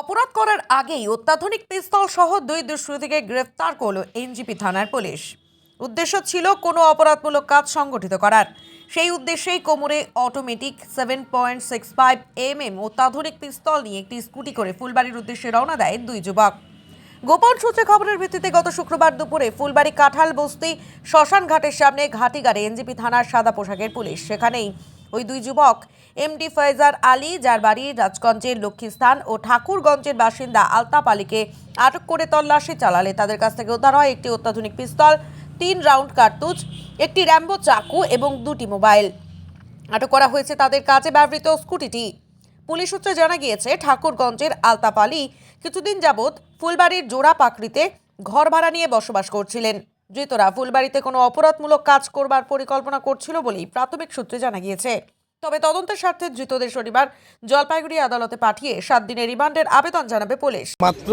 অপরাধ করার আগেই অত্যাধুনিক পিস্তল সহ দুই দুষ্কৃতীকে গ্রেফতার করল এনজিপি থানার পুলিশ। উদ্দেশ্য ছিল কোনো অপরাধমূলক কাজ সংগঠিত করার। সেই উদ্দেশ্যেই কোমরে automatic seven point six five M M অত্যাধুনিক পিস্তল নিয়ে একটি স্কুটি করে ফুলবাড়ির উদ্দেশ্যে রওনা দেয় দুই যুবক। গোপন সূত্রে খবরের ভিত্তিতে গত শুক্রবার দুপুরে ফুলবাড়ি কাঁঠাল বস্তি শ্মশান ঘাটের সামনে ঘাটিগাড়ে এনজিপি থানার সাদা পোশাকের পুলিশ সেখানেই ওই দুই যুবক এমডি ফয়জার আলী, যার বাড়ি রাজগঞ্জের লক্ষ্মীস্থান ও ঠাকুরগঞ্জের বাসিন্দা আলতাপ আলীকে আটক করে তল্লাশি চালালে তাদের কাছ থেকে উদ্ধার হয় একটি অত্যাধুনিক পিস্তল, তিন রাউন্ড কার্তুজ, একটি র্যাম্বো চাকু এবং দুটি মোবাইল। আটক করা হয়েছে তাদের কাজে ব্যবহৃত স্কুটিটি। পুলিশ সূত্রে জানা গিয়েছে, ঠাকুরগঞ্জের আলতাপালি কিছুদিন যাবৎ ফুলবাড়ির জোড়া পাকড়িতে ঘর ভাড়া নিয়ে বসবাস করছিলেন। ধৃতরা ফুলবাড়িতে কোনো অপরাধমূলক কাজ করবার পরিকল্পনা করছিল বলেই প্রাথমিক সূত্রে জানা গিয়েছে। তবে তদন্তের স্বার্থে ধৃতদের শনিবার জলপাইগুড়ি আদালতে পাঠিয়ে সাত দিনের রিমান্ডের আবেদন জানাবে পুলিশ। মাত্র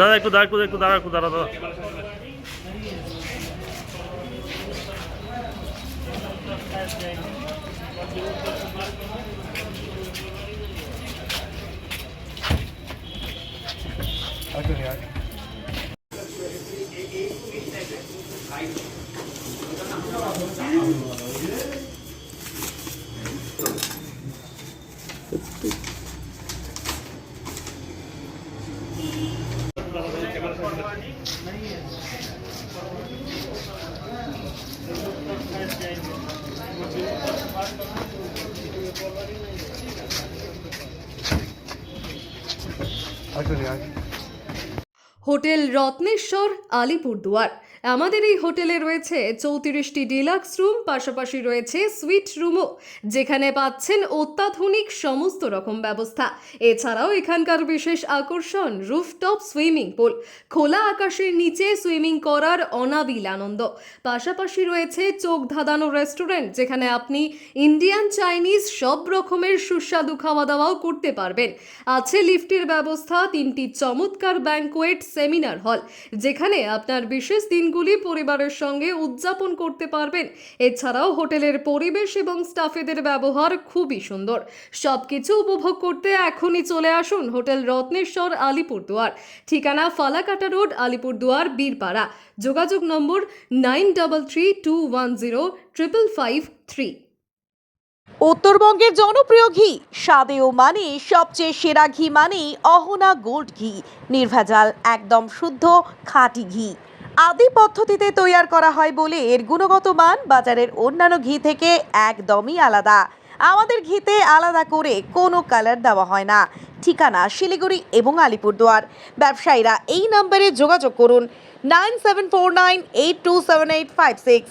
দাদা একটু দাঁড়া একটু একটু দাঁড়া একটু দাঁড়া দাদা। হোটেল রত্নেশ্বর আলিপুরদুয়ার। আমাদের এই হোটেলে রয়েছে চৌত্রিশটি ডিলাক্স রুম, পাশাপাশি রয়েছে সুইট রুমও, যেখানে পাচ্ছেন অত্যাধুনিক সমস্ত রকম ব্যবস্থা। এছাড়াও এখানকার বিশেষ আকর্ষণ, রুফটপ সুইমিং পুল, খোলা আকাশের নিচে সুইমিং করার অনাবিল আনন্দ। পাশাপাশি রয়েছে চোখ ধাঁধানো রেস্টুরেন্ট, যেখানে আপনি ইন্ডিয়ান চাইনিজ সব রকমের সুস্বাদু খাওয়া দাওয়াও করতে পারবেন। আছে লিফটের ব্যবস্থা, তিনটি চমৎকার ব্যাংকোয়েট সেমিনার হল, যেখানে আপনার বিশেষ দিনগুলি পরিবারের সঙ্গে উদযাপন করতে পারবেন। এছাড়াও হোটেলের পরিবেশ এবং স্টাফেদের ব্যবহার খুবই সুন্দর। সবকিছু উপভোগ করতে এখনই চলে আসুন হোটেল রত্নেশ্বর আলিপুরদুয়ার। ঠিকানা ফালাকাটা রোড, আলিপুরদুয়ার, বীরপাড়া। যোগাযোগ number nine double three two one zero triple five three. উত্তরবঙ্গের জনপ্রিয় ঘি, স্বাদে ও মানে সবচেয়ে সেরা ঘি মানে অহনা গোল্ড ঘি। নির্ভেজাল, একদম শুদ্ধ, খাঁটি ঘি। আদি পদ্ধতিতে তৈয়ার করা হয় বলে এর গুণগত মান বাজারের অন্যান্য ঘি থেকে একদমই আলাদা। আমাদের ঘিতে আলাদা করে কোনো কালার দেওয়া হয় না। ঠিকানা শিলিগুড়ি এবং আলিপুরদুয়ার। ব্যবসায়ীরা এই নম্বরে যোগাযোগ করুন nine seven four nine eight two seven eight five six.